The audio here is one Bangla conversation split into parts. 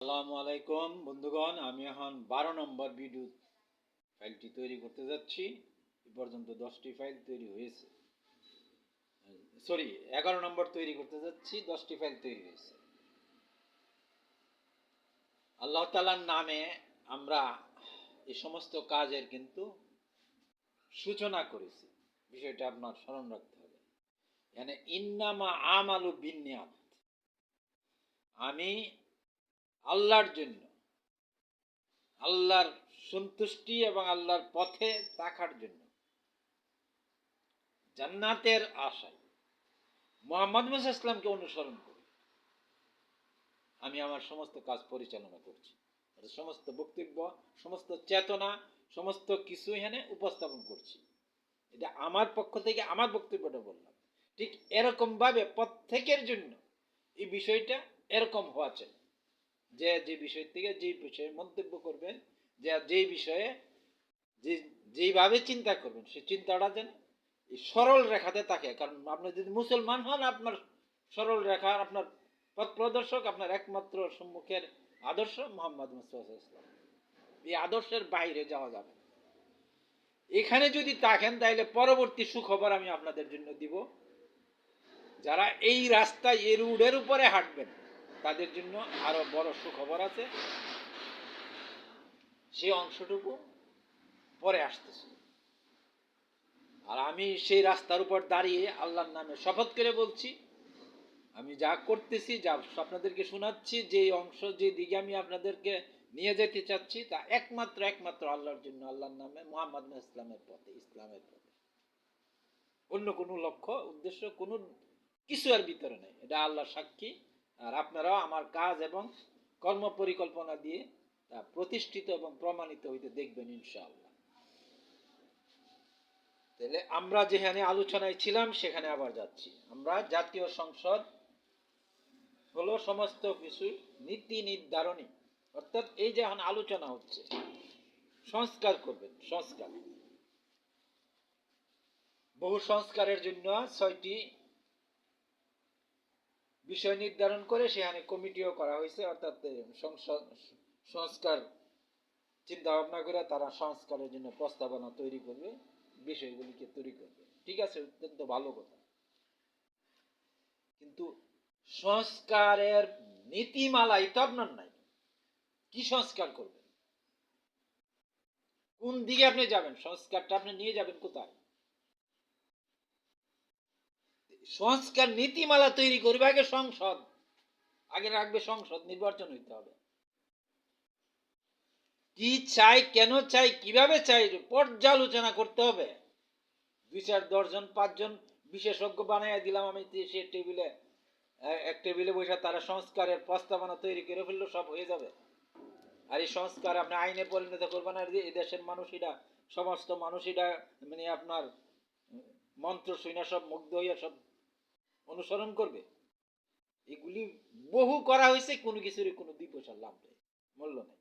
আসসালামু আলাইকুম, বন্ধুগণ। আমি এখন বারো নম্বর ফাইলটি তৈরি করতে যাচ্ছি। এ পর্যন্ত দশটি ফাইল তৈরি হয়েছে। সরি এগারো নম্বর তৈরি করতে যাচ্ছি, দশটি ফাইল তৈরি হয়েছে। আল্লাহ তালার নামে আমরা এই সমস্ত কাজের কিন্তু সূচনা করেছি। বিষয়টা আপনার স্মরণ রাখতে হবে। মানে ইন্নামা আমালু বিনিয়াত আমি আল্লাহর জন্য। আল্লাহর সন্তুষ্টি এবং আল্লাহর পথে থাকার জন্য। জান্নাতের আশায়। মোহাম্মদ মুসা ইসলামকে অনুসরণ করি। আমি আমার সমস্ত কাজ পরিচালনা করছি। সমস্ত বক্তব্য, সমস্ত চেতনা, সমস্ত কিছু এখানে উপস্থাপন করছি। এটা আমার পক্ষ থেকে আমার বক্তব্যটা বললাম। ঠিক এরকম ভাবে প্রত্যেকের জন্য এই বিষয়টা এরকম হওয়া চাই। যে যে বিষয় থেকে যে বিষয়ে মন্তব্য করবেন যে যেই বিষয়ে যে, যেইভাবে চিন্তা করবেন সেই চিন্তাটা যেন এই সরল রেখাতে থাকে কারণ আপনি যদি মুসলমান হন, আপনার সরল রেখা, আপনার পথ প্রদর্শক আপনার একমাত্র সম্মুখের আদর্শ মোহাম্মদ মুস্তফা এই আদর্শের বাইরে যাওয়া যাবে এখানে যদি থাকেন, তাহলে পরবর্তী সুখবর আমি আপনাদের জন্য দিব। যারা এই রাস্তায়, এই রুডের উপরে হাঁটবেন তাদের জন্য আরও বড় সুখবর আছে। সেই অংশটুকু পরে আসতেছে। আর আমি সেই রাস্তার উপর দাঁড়িয়ে আল্লাহর নামে শপথ করে বলছি, আমি যা করতেছি, যা আপনাদেরকে শোনাচ্ছি, যে অংশ, যে দিকে আমি আপনাদেরকে নিয়ে যেতে চাচ্ছি, তা একমাত্র একমাত্র আল্লাহর জন্য, আল্লাহর নামে মোহাম্মদ ইসলামের পথে ইসলামের পথে। অন্য কোনো লক্ষ্য, উদ্দেশ্য, কোনো কিছু আর ভিতরে নেই। এটা আল্লাহর সাক্ষী। আর আপনারাও আমার কাজ এবং কর্ম পরিকল্পনা দিয়ে তা প্রতিষ্ঠিত এবং প্রমাণিত হইতে দেখবেন ইনশাআল্লাহ। তাহলে আমরা যেখানে আলোচনায় ছিলাম, সেখানে আবার যাচ্ছি। আমরা জাতীয় সংসদ হলো সমস্ত কিছু নীতি নির্ধারণী। অর্থাৎ এই যে এখন আলোচনা হচ্ছে, সংস্কার করবেন, সংস্কার। বহু সংস্কারের জন্য ছয়টি বিষয় নির্ধারণ করে সেখানে কমিটিও করা হয়েছে, অর্থাৎ সংস্কার চিন্তা ভাবনা করে তারা সংস্কারের জন্য প্রস্তাবনা তৈরি করবে, বিষয়গুলিকে তৈরি করবে। ঠিক আছে, অত্যন্ত ভালো কথা। কিন্তু সংস্কারের নীতিমালাই তো আপনার নাই। কি সংস্কার করবেন? কোন দিকে আপনি যাবেন? সংস্কারটা আপনি নিয়ে যাবেন কোথায়? সংস্কার নীতিমালা তৈরি করবে, আগে সংসদ। আগে রাখবে সংসদ, নির্বাচন হইতে হবে। কি চাই, কেন চাই, কীভাবে চাই পর্যালোচনা করতে হবে। দুই চার দশজন পাঁচজন বিশেষজ্ঞ বানাইয়া দিলাম আমি সে টেবিলে এক টেবিলে বসে তারা সংস্কারের প্রস্তাবনা তৈরি করে ফেলল, সব হয়ে যাবে। আর এই সংস্কার আপনি আইনে পরিণত করবেন, আর এই দেশের মানুষ এটা, সমস্ত মানুষ এটা মানে আপনার মন্ত্র শুনে সব মুগ্ধ হইয়া সব অনুসরণ করবে। এগুলি বহু করা হয়েছে, কোনো কিছুরই কোনো দুই পয়সার লাভ নেই, মূল্য নেই।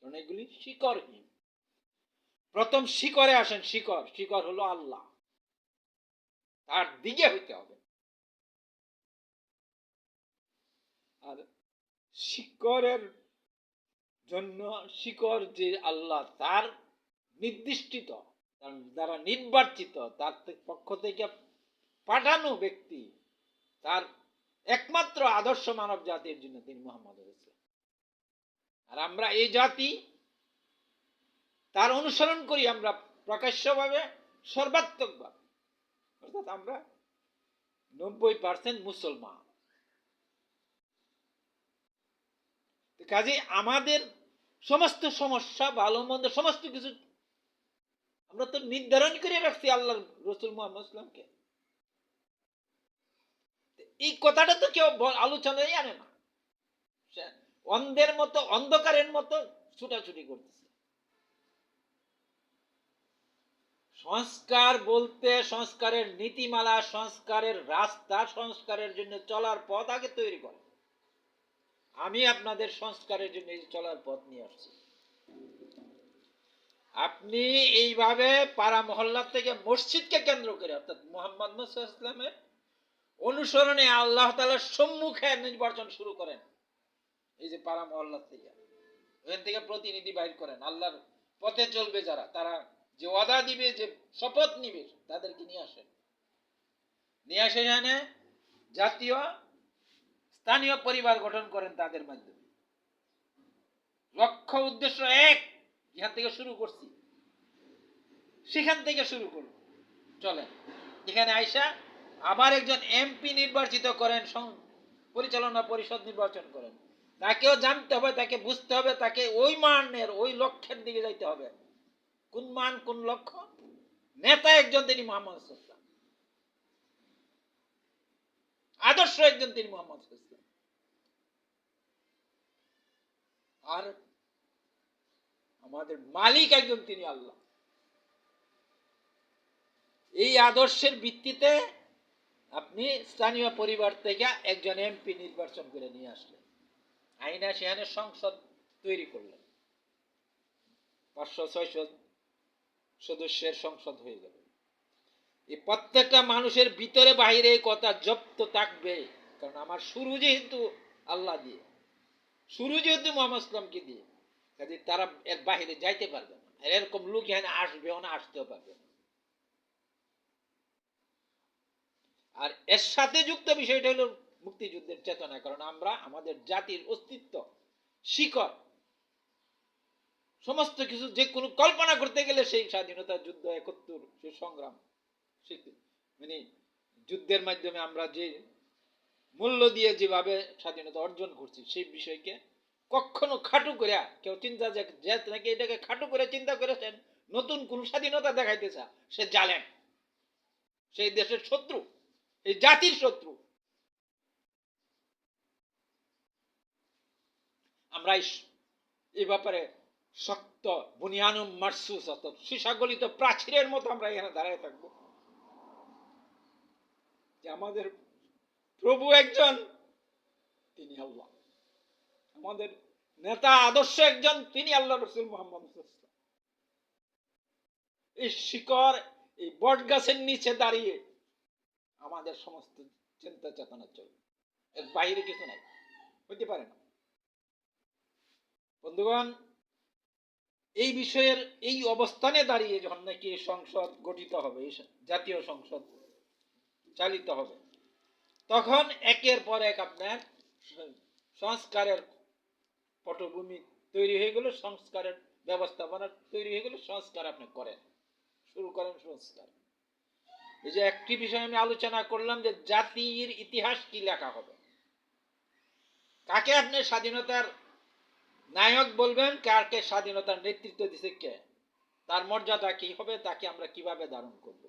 কারণ এগুলি শিকড়হীন। প্রথম শিকরে আসেন, শিকড়। শিকড় হলো আল্লাহ। তার দিকে হইতে হবে। আর শিকড়ের জন্য, শিকড় যে আল্লাহ তার নির্দিষ্টিত, তার দ্বারা নির্বাচিত, তার পক্ষ থেকে পাঠানো ব্যক্তি তার একমাত্র আদর্শ মানব জাতির জন্য তিনি মোহাম্মদ আর আমরা এই জাতি, তার অনুসরণ করি আমরা প্রকাশ্যভাবে, সর্বাত্মকভাবে। অর্থাৎ আমরা নব্বই পার্সেন্ট মুসলমান। কাজে আমাদের সমস্ত সমস্যা, ভালো মন্দ সমস্ত কিছু আমরা তো নির্ধারণ করে রাখছি আল্লাহ রসুল মোহাম্মদ ইসলামকে এই কথাটা তো কেউ আলোচনায় আনে না। অন্ধের মতো, অন্ধকারের মতো ছুটাছুটি করতেছে। সংস্কার বলতে সংস্কারের নীতিমালা, সংস্কারের রাস্তা, সংস্কারের জন্য চলার পথ আগে তৈরি করে। আমি আপনাদের সংস্কারের জন্য চলার পথ নিয়ে আসছি। আপনি এইভাবে পাড়া মহল্লা থেকে মসজিদকে কেন্দ্র করে, অর্থাৎ মোহাম্মদ মুসা ইসলামের অনুসরণে আল্লাহ তালার সম্মুখে নির্বাচন শুরু করেন। এই যে পাড়া মহল্লা থেকে। ওখান থেকে প্রতিনিধি বাইর করেন। আল্লাহর পথে চলবে যারা, তারা যে ওয়াদা দিবে, যে শপথ নিবে, তাদেরকে নিয়ে আসেন। নিয়ে আসে এখানে জাতীয়, স্থানীয় পরিবার গঠন করেন তাদের মাধ্যমে। লক্ষ্য, উদ্দেশ্য এক, এখান থেকে শুরু করছি। সেখান থেকে শুরু করব। চলেন। এখানে আইসা আবার একজন এমপি নির্বাচিত করেন পরিচালনা পরিষদ নির্বাচন করেন। তাকেও জানতে হবে, তাকে বুঝতে হবে, তাকে ওই মানের, ওই লক্ষ্যের দিকে যাইতে হবে। কোন মান, কোন লক্ষ্য? নেতা একজন, তিনি মোহাম্মদ ইসলাম আদর্শ একজন, তিনি মোহাম্মদ ইসলাম আর আমাদের মালিক একজন, তিনি আল্লাহ। এই আদর্শের ভিত্তিতে আপনি স্থানীয় পরিবার থেকে একজন এমপি নির্বাচন করে নিয়ে আসলেন। আইনা সেখানে সংসদ তৈরি করলেন। পাঁচশো ছয়শো সদস্যের সংসদ হয়ে গেল। এই প্রত্যেকটা মানুষের ভিতরে বাহিরে কথা জপ্ত থাকবে, কারণ আমার শুরু যেহেতু আল্লাহ দিয়ে, শুরু যেহেতু মোহাম্মদ ইসলামকে দিয়ে কাজে তারা এর বাহিরে যাইতে পারবে না। এরকম লোক এখানে আসবেও না, আসতেও পারবে না। আর এর সাথে যুক্ত বিষয়টা হলো মুক্তিযুদ্ধের চেতনা, কারণ আমরা আমাদের জাতির অস্তিত্ব, শিকড়, সমস্ত কিছু যে কোনো কল্পনা করতে গেলে সেই স্বাধীনতা, যুদ্ধ, একত্তর, সেই সংগ্রাম মানে যুদ্ধের মাধ্যমে আমরা যে মূল্য দিয়ে যেভাবে স্বাধীনতা অর্জন করছি, সেই বিষয়কে কখনো খাটু করে, কেউ চিন্তা যে নাকি এটাকে খাটু করে চিন্তা করেছেন, নতুন কোন স্বাধীনতা দেখাইতেছে, সে জালেন সেই দেশের শত্রু। এই জাতির শত্রু। আমরা এই ব্যাপারে শক্ত বুনিয়ানুম মারসুস প্রাচীরের মতো আমরা এখানে দাঁড়ায় থাকব। যে আমাদের প্রভু একজন, তিনি আল্লাহ। আমাদের নেতা, আদর্শ একজন, তিনি আল্লাহ রসুল মোহাম্মদ এই শিকড়, এই বট গাছের নিচে দাঁড়িয়ে আমাদের সমস্ত চিন্তা চেতনা চলবে। এর বাইরে কিছু নাই হইতে পারে না? বন্ধুগণ, এই বিষয়ের এই অবস্থানে দাঁড়িয়ে যখন নাকি সংসদ গঠিত হবে জাতীয় সংসদ চালিত হবে, তখন একের পর এক আপনার সংস্কারের পটভূমি তৈরি হয়ে গেল, সংস্কারের ব্যবস্থাপনা তৈরি হয়ে গেল, সংস্কার আপনি করেন, শুরু করেন সংস্কার। এই যে একটি বিষয় আমি আলোচনা করলাম যে জাতির ইতিহাস কি লেখা হবে। কাকে আপনি স্বাধীনতার নায়ক বলবেন, কাকে স্বাধীনতার নেতৃত্ব দিছে কে? তার মর্যাদা কি হবে, তাকে আমরা কীভাবে ধারণ করব?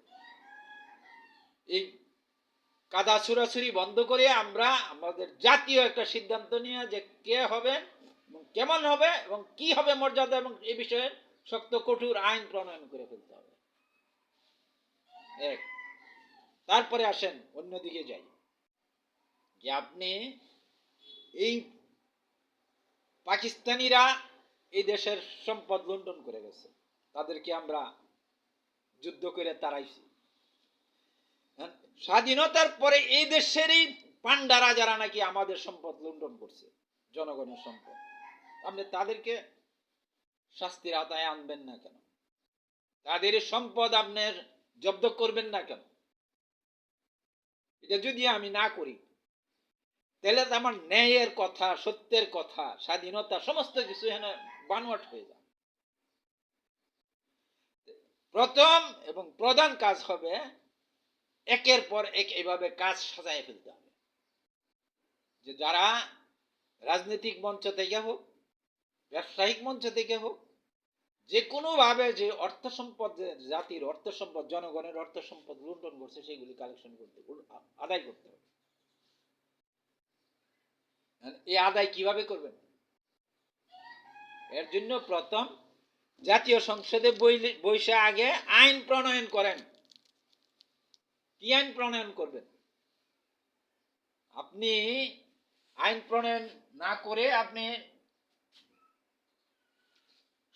এই কাদা ছুরাছুরি বন্ধ করে আমরা আমাদের জাতীয় একটা সিদ্ধান্ত নিয়ে যে কে হবেন কেমন হবে এবং কি হবে মর্যাদা এবং এই বিষয়ে শক্ত, কঠোর আইন প্রণয়ন করে ফেলতে হবে। এক। তারপরে আসেন অন্যদিকে যাই। যে আপনি এই পাকিস্তানিরা এই দেশের সম্পদ লুণ্ঠন করে গেছে। তাদেরকে আমরা যুদ্ধ করে তাড়াইছি। হ্যাঁ, স্বাধীনতার পরে এই দেশেরই পান্ডারা যারা নাকি আমাদের সম্পদ লুণ্ঠন করছে জনগণের সম্পদ। আপনি তাদেরকে শাস্তির আওতায় আনবেন না কেন? তাদের সম্পদ আপনার জব্দ করবেন না কেন? এটা যদি আমি না করি, তাহলে তো আমার ন্যায়ের কথা, সত্যের কথা, স্বাধীনতা, সমস্ত কিছু এখানে বানোয়াট হয়ে যায় প্রথম এবং প্রধান কাজ হবে, একের পর এক এভাবে কাজ সাজায় ফেলতে হবে। যে যারা রাজনৈতিক মঞ্চ থেকে হোক, ব্যবসায়িক মঞ্চ থেকে হোক যে কোনো ভাবে যে অর্থ সম্পদ জাতির অর্থ সম্পদ, জনগণের অর্থ সম্পদ লুণ্ঠন করছে সেগুলি কালেকশন করতে আদায় করতে হবে। এই আদায় কীভাবে করবেন? এর জন্য প্রথম জাতীয় সংসদে বৈশা আগে আইন প্রণয়ন করেন। কি আইন প্রণয়ন করবেন? আপনি আইন প্রণয়ন না করে আপনি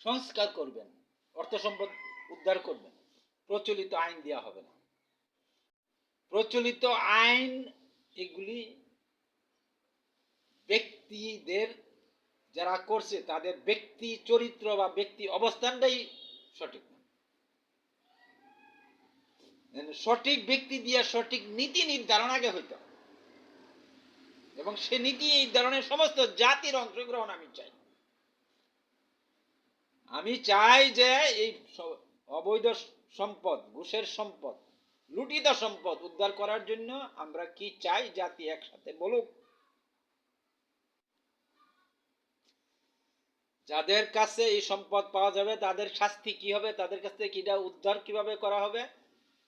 সংস্কার করবেন, অর্থ সম্পদ উদ্ধার করবেন, প্রচলিত আইন দেওয়া হবে না। প্রচলিত আইন এগুলি ব্যক্তিদের যারা করছে, তাদের ব্যক্তি চরিত্র বা ব্যক্তি অবস্থানটাই সঠিক সঠিক ব্যক্তি দিয়ে সঠিক নীতি নির্ধারণ আগে হইতে হবে। এবং সে নীতি নির্ধারণে সমস্ত জাতির অংশগ্রহণ আমি চাই। আমি চাই যে এই অবৈধ সম্পদ, ঘুষের সম্পদ, লুটিত সম্পদ উদ্ধার করার জন্য আমরা কি চাই জাতি একসাথে বলুক। যাদের কাছে এই সম্পদ পাওয়া যাবে, তাদের শাস্তি কি হবে, তাদের কাছ থেকে কিটা উদ্ধার কীভাবে করা হবে,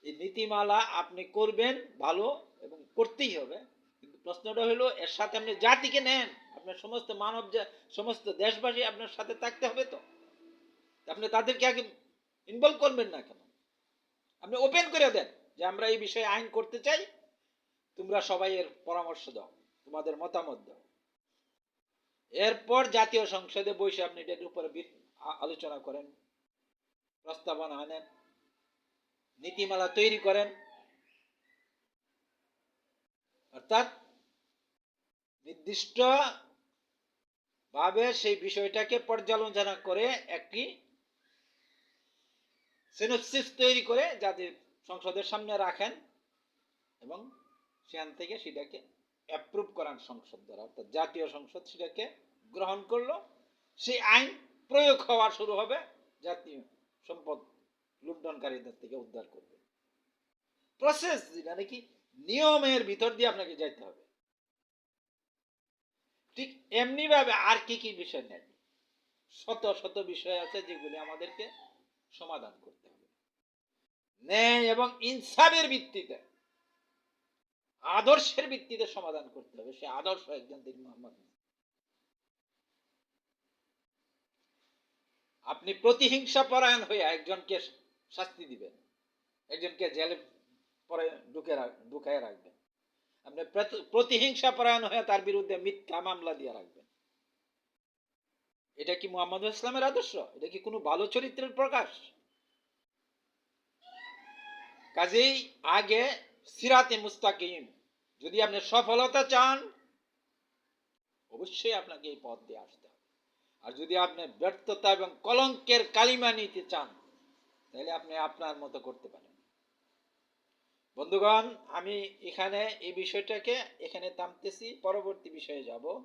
এই নীতিমালা আপনি করবেন ভালো এবং করতেই হবে। কিন্তু প্রশ্নটা হলো, এর সাথে আপনি জাতিকে নেন, আপনার সমস্ত মানব সমস্ত দেশবাসী আপনার সাথে থাকতে হবে তো। আপনি তাদেরকে আগে ইনভলভ করবেন না কেন? আপনি ওপেন করে দেন যে আমরা এই বিষয়ে আইন করতে চাই, তোমরা সবাই এর পরামর্শ দাও, তোমাদের মতামত দাও। এরপর জাতীয় সংসদে বসে আপনি এটার উপরে আলোচনা করেন, প্রস্তাবনা আনেন, নীতিমালা তৈরি করেন। অর্থাৎ নির্দিষ্ট ভাবে সেই বিষয়টাকে পর্যালোচনা করে একটি সিনোপসিস তৈরি করে যাতে সংসদের সামনে রাখেন এবং সেখান থেকে সেটাকে অ্যাপ্রুভ করান সংসদ দ্বারা, অর্থাৎ জাতীয় সংসদ সেটাকে গ্রহণ করল। সেই আইন প্রয়োগ হওয়া শুরু হবে, জাতীয় সম্পদ লুণ্ঠনকারীদের থেকে উদ্ধার করবে। প্রসেস যেটা নাকি নিয়মের ভিতর দিয়ে আপনাকে যাইতে হবে। ঠিক এমনি ভাবে আর কি কি বিষয় নেই? শত শত বিষয় আছে যেগুলি আমাদেরকে সমাধান করতে ন্যায় এবং ইনসাফের ভিত্তিতে, আদর্শের ভিত্তিতে সমাধান করতে হবে। সে আদর্শ একজন দিন মোহাম্মদ। আপনি প্রতিহিংসা পরায়ণ হয়ে একজনকে শাস্তি দিবেন, একজনকে জেলে পরে ঢুকে ঢুকায় রাখবেন। আপনি প্রতিহিংসা পরায়ণ হয়ে তার বিরুদ্ধে মিথ্যা মামলা দিয়ে রাখবেন। এটা কি মোহাম্মদ ইসলামের আদর্শ? এটা কি কোনো ভালো চরিত্রের প্রকাশ? কাজেই আগে সিরাতে মুস্তাকিম। যদি আপনি সফলতা চান, অবশ্যই আপনাকে এই পথ দিয়ে আসতে হবে। আর যদি আপনি ব্যর্থতা এবং কলঙ্কের কালিমা নিতে চান, তাহলে আপনি আপনার মতো করতে পারেন। বন্ধুগণ, আমি এখানে এই বিষয়টাকে এখানে থামতেছি, পরবর্তী বিষয়ে যাব।